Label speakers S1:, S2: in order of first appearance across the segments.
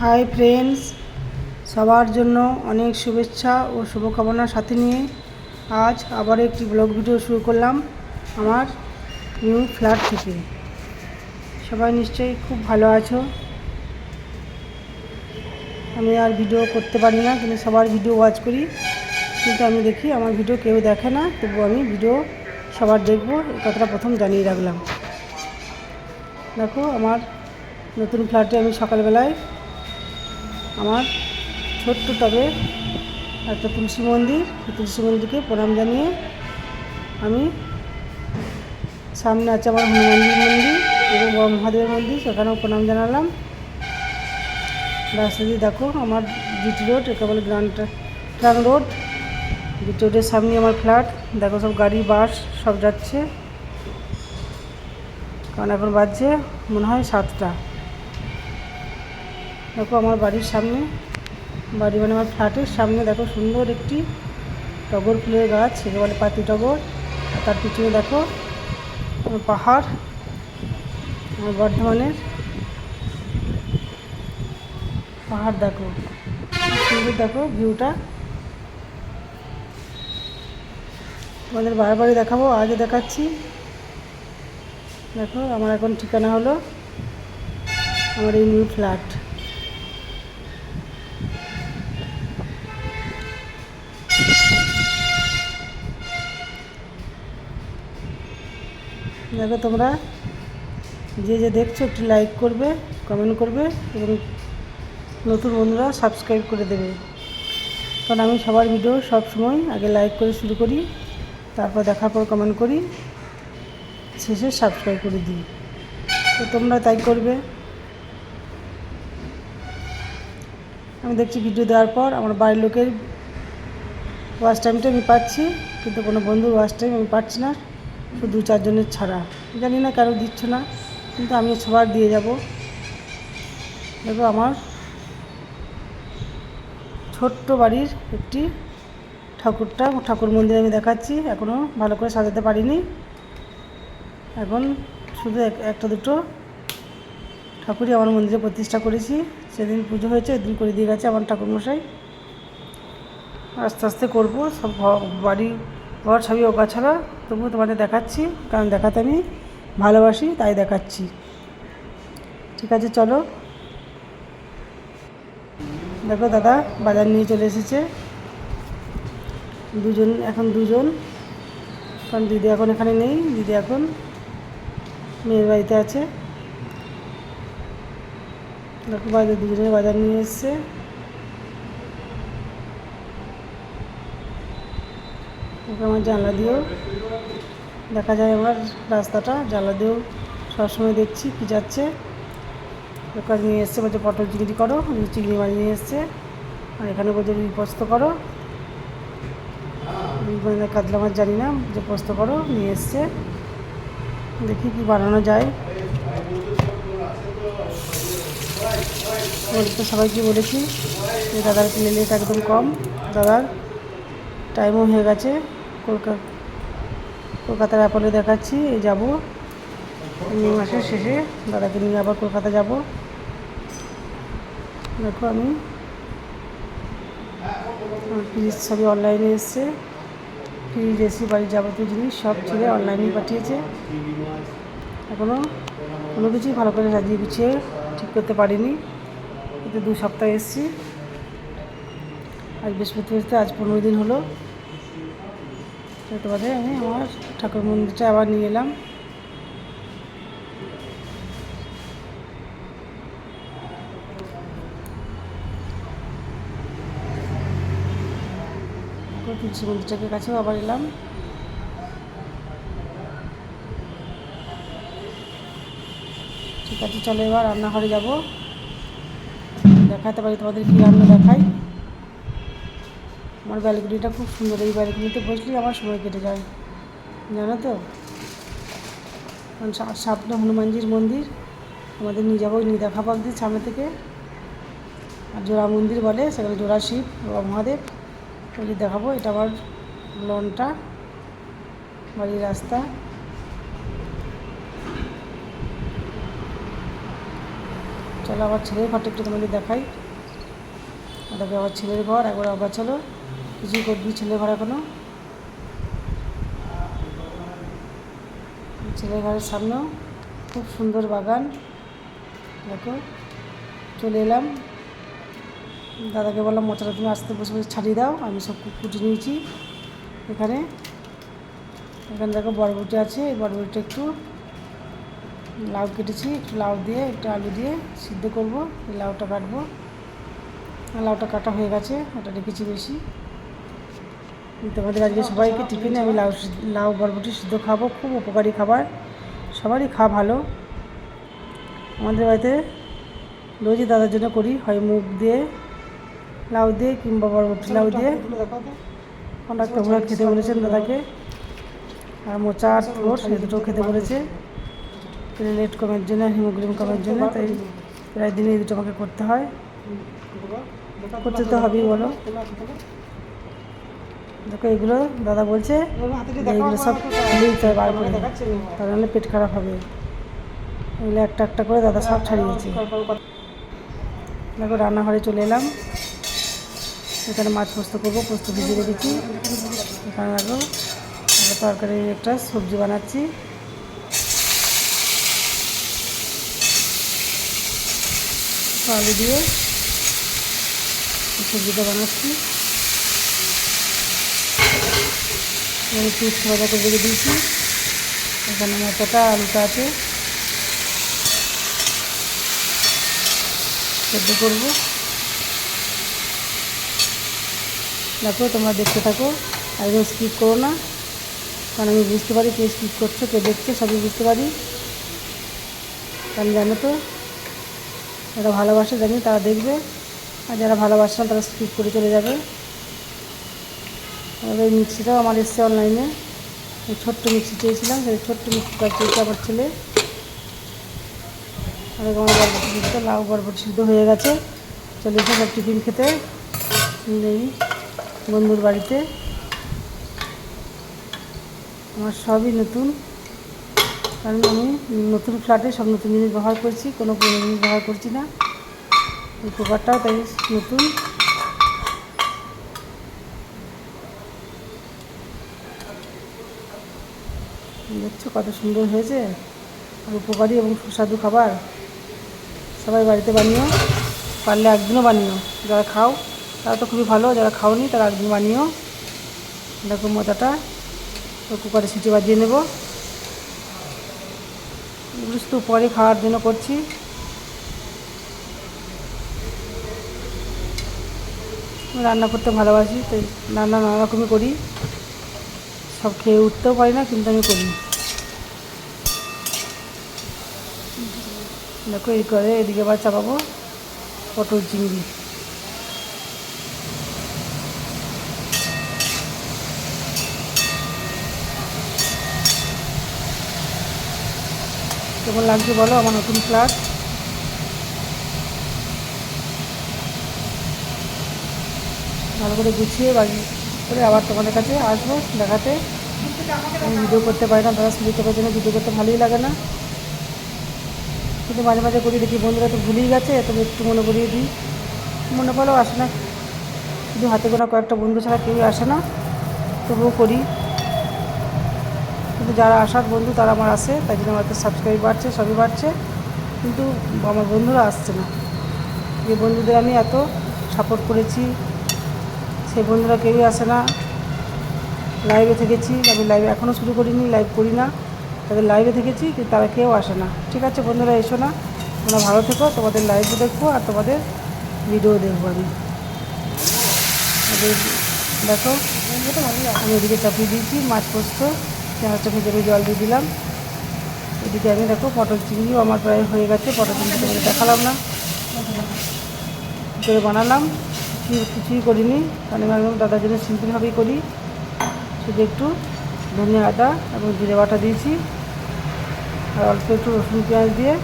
S1: Hi friends সবার জন্য অনেক শুভেচ্ছা ও শুভকামনার সাথে নিয়ে আজ আবার একটি ব্লগ ভিডিও শুরু করলাম আমার নিউ ফ্ল্যাট থেকে। সবাই নিশ্চয়ই খুব ভালো আছো। আমি আর ভিডিও করতে পারি না, কিন্তু সবার ভিডিও ওয়াচ করি। কিন্তু আমি দেখি আমার ভিডিও কেউ দেখে না, তবু আমি ভিডিও সবার দেখব, এই কথাটা প্রথম জানিয়ে রাখলাম। দেখো, আমার নতুন ফ্ল্যাটে আমি সকালবেলায় আমার ছোট্ট টবে একটা তুলসী মন্দির তুলসী মন্দিরকে প্রণাম জানিয়ে আমি সামনে আছে আমার হনুমানজির মন্দির এবং বড় মহাদেবের মন্দির, সেখানেও প্রণাম জানালাম। রাস্তা দিয়ে দেখো আমার জিটি রোড, একে বলে গ্রান্ড ট্রাং রোড জিটি রোডের সামনে আমার ফ্ল্যাট। দেখো সব গাড়ি, বাস, সব যাচ্ছে। কারণ এখন বাজছে মনে হয় সাতটা। দেখো আমার বাড়ির সামনে, বাড়ি মানে আমার ফ্ল্যাটের সামনে দেখো সুন্দর একটি টগর ফুলের গাছ, একে বলে পাতি টগর। আর তার পিছনে দেখো পাহাড় আমার বর্ধমানের পাহাড় দেখো। সুন্দর দেখো ভিউটা। তোমাদের বারে দেখাবো আগে দেখাচ্ছি। দেখো, আমার এখন ঠিকানা হলো আমার এই নিউ ফ্ল্যাট। দেখো তোমরা যে যে দেখছ একটু লাইক করবে কমেন্ট করবে এবং নতুন বন্ধুরা সাবস্ক্রাইব করে দেবে। কারণ আমি সবার ভিডিও সব সময় আগে লাইক করে শুরু করি, তারপর দেখার পর কমেন্ট করি, শেষে সাবস্ক্রাইব করে দিই। তো তোমরা তাই করবে। আমি দেখছি ভিডিও দেওয়ার পর আমার বাড়ির লোকের ওয়াচ টাইমটা আমি পাচ্ছি, কিন্তু কোনো বন্ধুর ওয়াচ টাইম আমি পাচ্ছি না। দু চারজনের ছাড়া। জানি না কারও দিচ্ছ না, কিন্তু আমি সবার দিয়ে যাব। দেখো আমার ছোট্ট বাড়ির একটি ঠাকুরটা, ঠাকুর মন্দির আমি দেখাচ্ছি এখনও ভালো করে সাজাতে পারিনি। এখন শুধু এক- একটা দুটো ঠাকুরই আমার মন্দিরে প্রতিষ্ঠা করেছি। সেদিন পুজো হয়েছে, এদিন করে দিয়ে গেছে আমার ঠাকুরমশাই। আস্তে আস্তে করব, সব বাড়ি ঘর সবই ছাড়া, তবুও তোমাদের দেখাচ্ছি, কারণ দেখাতে আমি ভালোবাসি, তাই দেখাচ্ছি। ঠিক আছে, চলো। দেখো দাদা, বাজার নিয়ে চলে এসেছে। দুজন, এখন দুজন। কারণ দিদি এখন এখানে নেই, দিদি এখন মেয়ের বাড়িতে আছে। দেখো বাজার, দুজনে বাজার নিয়ে এসছে। ওকে আমার জানলা দিয়েও দেখা যায় আমার রাস্তাটা, জানলা দিয়েও সবসময় দেখছি কি যাচ্ছে। ওখানে নিয়ে এসছে বলছে, পটল চিংড়ি করো চিংড়ি মাছ নিয়ে এসছে। আর এখানে বলছে, রুই পোস্ত করো। মানে কাতলা মাছ জানি না যে পোস্ত করো, নিয়ে এসছে। দেখি কি বানানো যায়। তো সবাইকে বলেছি যে, দাদার প্লেলেট একদম কম। দাদার টাইমও হয়ে গেছে। কলকাতা কলকাতার অ্যাপলে দেখাচ্ছি যাব। মে মাসের শেষে দাদাকে নিয়ে আবার কলকাতা যাব। দেখো আমি ফ্রিজ সবই অনলাইনে এসছে। ফ্রিজ, এসি, বাড়ির যাবতীয় জিনিস সব ছেলে অনলাইনেই পাঠিয়েছে। এখনও কোনো কিছুই ভালো করে সাজিয়ে গুছিয়ে ঠিক করতে পারিনি। এতে দু সপ্তাহ এসছি। আজ বৃহস্পতিবার, আজ পনেরো দিন হলো। তোমাদের আমি আমার ঠাকুর মন্দিরটা আবার নিয়ে এলাম। তুলসী মন্দিরটাকে কাছেও আবার এলাম। ঠিক আছে, চলো এবার রান্নাঘরে যাব। দেখাতে পারি তোমাদের কী রান্না দেখাই আমার ব্যালকনিটা খুব সুন্দর, এই ব্যালকনিতে বসলেই আমার সময় কেটে যায়। জানো তো? কারণ সা- সামনে হনুমানজির মন্দির, আমাদের নিয়ে যাব দেখাবো একদিন সামনে থেকে। আর জোড়া মন্দির বলে, সেখানে জোড়া শিব বাবা মহাদেব। ওই দেখাবো, এটা আমার লনটা, বাড়ির রাস্তা। চলো, আবার ছেলের ঘরটা একটু তোমাদের দেখাই। ওটাকে আবার ছেলের ঘর, একবার আবার চলো। কিছুই করবি ছেলের ঘর এখনও ছেলের ঘরের সামনেও খুব সুন্দর বাগান। দেখো, চলে এলাম। দাদাকে বললাম, মোচাটা তুমি আসতে বসে বসে ছাড়িয়ে দাও, আমি সব কুটি নিয়েছি এখানে। এখানে দেখো বরবটি আছে, এই বরবটিটা একটু লাউ কেটেছি, একটু লাউ দিয়ে, একটু আলু দিয়ে সিদ্ধ করব লাউটা কাটবো। লাউটা কাটা হয়ে গেছে, ওটা রেখেছি বেশি। তোমাদের আজকে সবাইকে টিফিনে আমি লাউ লাউ বরবটি সিদ্ধ খাব, খুব উপকারী খাবার। সবারই খাওয়া ভালো। আমাদের বাড়িতে রোজই দাদার জন্য করি, হয় মুগ দিয়ে, লাউ দিয়ে কিংবা বরবটি লাউ দিয়ে। কন্ডাক্টর ঘোরা খেতে বলেছেন দাদাকে। আর মোচা আর সে দুটো খেতে বলেছে। প্লেট কমের জন্য, হিমোগ্লোবিন কমের জন্য, তাই প্রায় দিনে এই দুটো আমাকে করতে হয়। করতে তো হবেই, বলো। দেখো এগুলো দাদা বলছে এগুলো সব খেলেই দিতে হবে বার করে তা নাহলে পেট খারাপ হবে। এগুলো একটা একটা করে দাদা সব ছাড়িয়েছে। দেখো রান্নাঘরে চলে এলাম। এখানে মাছ পোস্ত করব পোস্ত ভিজিয়ে রেখেছি। এখানে দেখো তরকারি একটা সবজি বানাচ্ছি। আলু দিয়ে সবজিটা বানাচ্ছি। এখানে চিপস ভাজা করে রেখে দিয়েছি। এখানে মোটাটা আলুটা আছে। সেদ্ধ করব। দেখো, তোমরা দেখতে থাকো। একদম স্কিপ করো না। কারণ আমি বুঝতে পারি কে স্কিপ করছ, কে দেখছ, সবই বুঝতে পারি। কারণ জানো তো, যারা ভালোবাসে জানি তারা দেখবে। আর যারা ভালোবাসে না, তারা স্কিপ করে চলে যাবে। এই মিক্সিটাও আমার এসছে অনলাইনে ছোট্ট মিক্সি চেয়েছিলাম, সেই ছোট্ট মিক্সিটা চেয়েছে আমার ছেলে। লাউ বরবটি সিদ্ধ হয়ে গেছে। চলে এসে সব টিফিন খেতে। নেই বন্ধুর বাড়িতে। আমার সবই নতুন। কারণ আমি নতুন ফ্ল্যাটে সব নতুন জিনিস ব্যবহার করছি, কোনো পুরনো জিনিস ব্যবহার করছি না। এই কুকারটাও তাই নতুন। দেখছ কত সুন্দর হয়েছে। আর উপকারী এবং সুস্বাদু খাবার। সবাই বাড়িতে বানিও, পারলে একদিনও বানিও। যারা খাও, তারা তো খুবই ভালো, যারা খাওনি তারা একদিন বানিও। দেখো মজাটা তো কুকারে সিটি বাজিয়ে নেব। এগুলো শুধু পরে খাওয়ার জন্য করছি। রান্না করতে ভালোবাসি, তাই রান্না নানা রকমই করি। সব খেয়ে উঠতেও পারি না, কিন্তু আমি করি। দেখো, এই করে এদিকে আবার চাপাবো পটল চিংড়ি। কেমন লাগছে বলো আমার নতুন ফ্ল্যাট ভালো করে গুছিয়ে বাড়ি করে আবার তোমাদের কাছে আসব দেখাতে। আমি ভিডিও করতে পারি না সুবিধা করার জন্য ভিডিও করতে ভালোই লাগে না। কিন্তু মাঝে মাঝে করি, দেখি বন্ধুরা তো ভুলেই গেছে তবে একটু মনে করিয়ে দিই। মনে পড়েও আসে না। শুধু হাতে গোনা কয়েকটা বন্ধু ছাড়া কেউই আসে না, তবুও করি। কিন্তু যারা আসার বন্ধু, তারা আমার আসে, তাই জন্য আমার সাবস্ক্রাইব বাড়ছে, সবই বাড়ছে। কিন্তু আমার বন্ধুরা আসছে না। যে বন্ধুদের আমি এত সাপোর্ট করেছি সেই বন্ধুরা কেউই আসে না। লাইভে থেকেছি, আমি লাইভে এখনও শুরু করিনি লাইভ করি না। তাদের লাইভে দেখেছি, কিন্তু তারা কেউ আসে না। ঠিক আছে বন্ধুরা, এসো না। তোমরা ভালো থেকো, তোমাদের লাইভও দেখব আর তোমাদের ভিডিও দেখব আমি। দেখো, আমি এদিকে চাপিয়ে দিয়েছি, মাছ পোস্ত পেঁয়াজটা ভেজে আমি জল দিয়ে দিলাম। এদিকে আমি দেখো পটল চিংড়িও আমার প্রায় হয়ে গেছে, পটল চিংড়ি তোমাদের দেখালাম না। করে বানালাম কিছু কিছুই করিনি, কারণ আমি একদম দাদার জন্য সিম্পলভাবেই করি। শুধু একটু ধনিয়া আদা এবং জিরে বাটা দিয়েছি। আর অল্প একটু রসুন পেঁয়াজ দিয়ে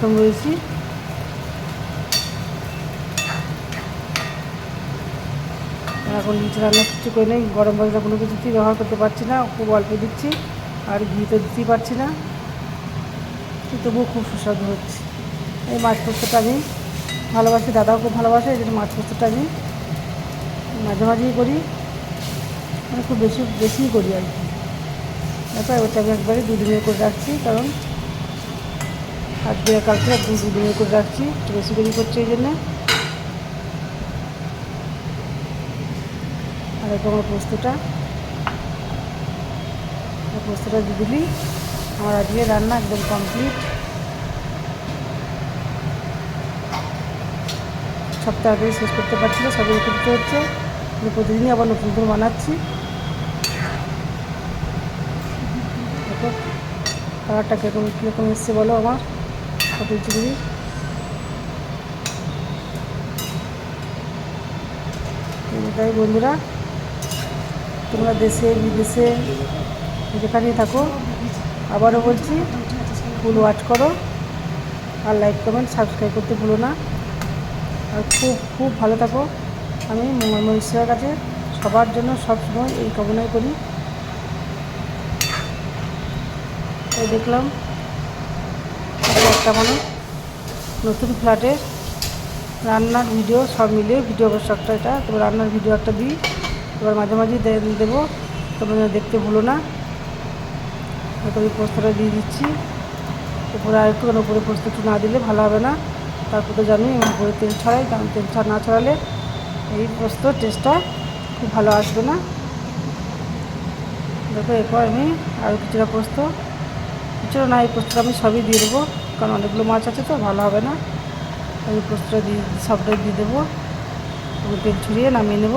S1: সঙ্গেছি এখন নিচে রান্না কিছু করে নেই, গরম মশলা কোনো কিছুতেই ব্যবহার করতে পারছি না, খুব অল্প দিচ্ছি, আর ঘি তো দিতেই পারছি না। তবুও খুব সুস্বাদু হচ্ছে। এই মাছ পোস্তটা আমি ভালোবাসি, দাদাও খুব ভালোবাসে, এই জন্য মাছ পোস্তটা আমি মাঝে মাঝেই করি মানে খুব বেশি, বেশিই করি আর কি। তারপর ওটা আমি একবারে দুদিনের করে রাখছি, কারণ আজকে কালকে একদম দুদিনের করে রাখছি বেশি করে করছি এই জন্যে। আর এরকম আমার পোস্তটা পোস্তটা দিয়ে দিলি। আমার আজকে রান্না একদম কমপ্লিট সপ্তাহ তাড়াতাড়ি শেষ করতে পারছি না, সবই করতে হচ্ছে। প্রতিদিনই আবার নতুন করে বানাচ্ছি। দেখো কালারটা কীরকম কীরকম এসছে বলো আমার? পটল চিংড়ি তাই বন্ধুরা, তোমরা দেশে, বিদেশে যেখানেই থাকো, আবারও বলছি, ফুল ওয়াচ করো আর লাইক, কমেন্ট, সাবস্ক্রাইব করতে ভুলো না। আর খুব খুব ভালো থাকো। আমি মঙ্গলময় কাছে সবার জন্য সবসময় এই কামনাই করি। এই দেখলাম। একটা মানে নতুন ফ্ল্যাটের রান্নার ভিডিও সব মিলিয়ে ভিডিও একটা এটা। তবে রান্নার ভিডিও একটা দিই। এবার মাঝে মাঝেই দেবো। তোমরা দেখতে ভুলো না। ওই পোস্তটা দিয়ে দিচ্ছি। উপরে আর একটু উপরে পোস্ত একটু না দিলে ভালো হবে না। তারপর তো জানি উপরে তেল ছড়াই। কারণ তেল ছাড়া না ছড়ালে এই পোস্ত টেস্টটা খুব ভালো আসবে না। দেখো এরপর আমি আরও কিছুটা পোস্ত কিছুটা না, এই পোস্তটা আমি সবই দিয়ে দেবো। কারণ অনেকগুলো মাছ আছে তো, ভালো হবে না। আমি পোস্তটা দিয়ে সবটাই দিয়ে দেবো। তেল ছড়িয়ে নামিয়ে নেব।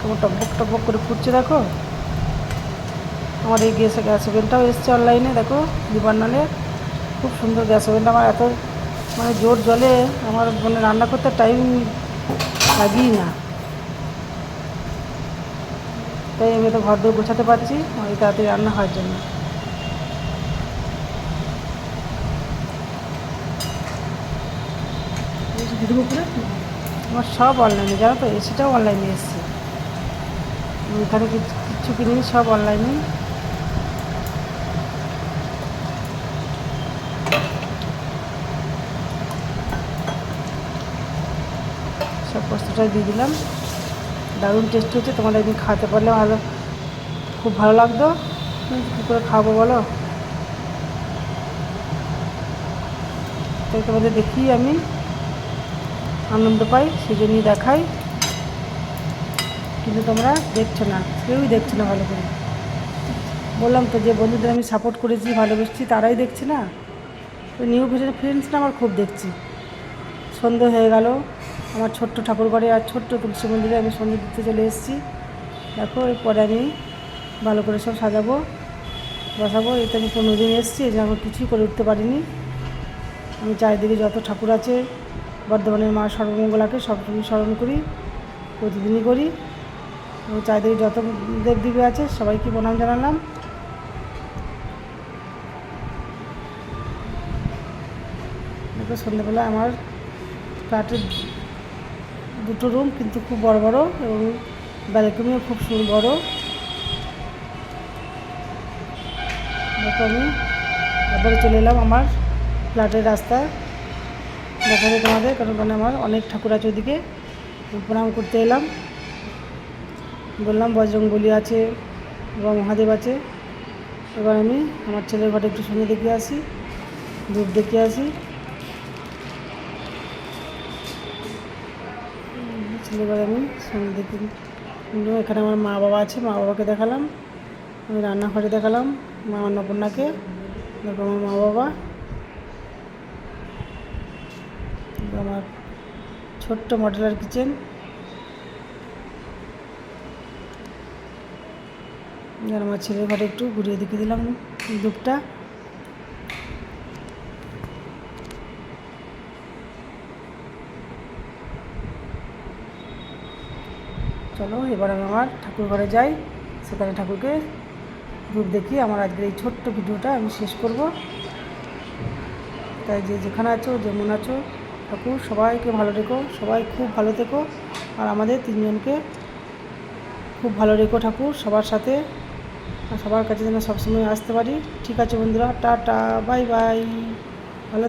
S1: কেমন টকবক টকবক করে ফুটছে, দেখো। আমার এই গ্যাস গ্যাস ওভেনটাও এসছে অনলাইনে, দেখো লিবার্নালের খুব সুন্দর গ্যাস ওভেনটা আমার এত মানে জোর জলে আমার মানে রান্না করতে টাইম লাগেই না। তাই আমি তো ঘর দৌড় গোছাতে পারছি আমার তাড়াতাড়ি রান্না হওয়ার জন্য। আমার সব অনলাইনে জানো তো এসিটাও অনলাইনে এসছে। এখানে কিছু কিচ্ছু কিনিনি সব অনলাইনে সব প্রস্তুতটাই দিয়ে দিলাম। দারুণ টেস্ট হচ্ছে, তোমাদের একদিন খাওয়াতে পারলে ভালো, খুব ভালো লাগতো। কী করে খাব বলো? তাই তোমাদের দেখি আমি আনন্দ পাই সেই জন্যই দেখাই। কিন্তু তোমরা দেখছ না, কেউই দেখছ না ভালো করে। বললাম তো যে বন্ধুদের আমি সাপোর্ট করেছি, ভালোবেসছি, তারাই দেখছি না? তো নিউ ফ্রেন্ডসটা আমার খুব দেখছি। সন্ধে হয়ে গেল আমার ছোট্ট ঠাকুর ঘরে আর ছোট্ট তুলসী মন্দিরে আমি সন্ধে দিতে চলে এসেছি। দেখো, এরপরে আমি ভালো করে সব সাজাবো, বসাবো। এতে আমি পনেরো দিন এসেছি এই জন্য কিছুই করে উঠতে পারিনি। আমি চারিদিকে যত ঠাকুর আছে, বর্ধমানের মা সর্বমঙ্গলাকে সবসময় স্মরণ করি, প্রতিদিনই করি। এবং চারিদিকে যত দেবদেবী আছে, সবাইকে প্রণাম জানালাম। সন্ধ্যেবেলা আমার ফ্ল্যাটের দুটো রুম কিন্তু খুব বড় বড় এবং ব্যালকনিও খুব সুন্দর বড়। দেখো আমি আবার চলে এলাম আমার ফ্ল্যাটের রাস্তায় দেখাবে তোমাদের, কারণ ওখানে আমার অনেক ঠাকুর আছে ওদিকে। প্রণাম করতে এলাম। বললাম, বজরংবলী আছে এবং মহাদেব আছে। এবার আমি আমার ছেলের ঘরে একটু সন্ধে দেখে আসি, ধূপ দেখে আসি। ঘরে আমি সন্ধে দেখে। এখানে আমার মা বাবা আছে, মা বাবাকে দেখালাম, আমি রান্নাঘরে দেখালাম, মা অন্নপূর্ণাকে, তারপর আমার মা বাবা। আমার ছোট্ট মডেলার কিচেন। আমার ছেলের ঘরে একটু ঘুরিয়ে দেখিয়ে দিলাম দুপটা। চলো, এবার আমি আমার ঠাকুর ঘরে যাই। সেখানে ঠাকুরকে ধূপ দেখি আমার আজকের এই ছোট্ট ভিডিওটা আমি শেষ করব। তাই যে যেখানে আছো, যেমন আছো, ঠাকুর, সবাইকে ভালো রেখো, সবাই খুব ভালো থেকো। আর আমাদের তিনজনকে খুব ভালো রেখো ঠাকুর, সবার সাথে। আর সবার কাছে যেন সবসময় আসতে পারি। ঠিক আছে বন্ধুরা, টাটা, বাই বাই।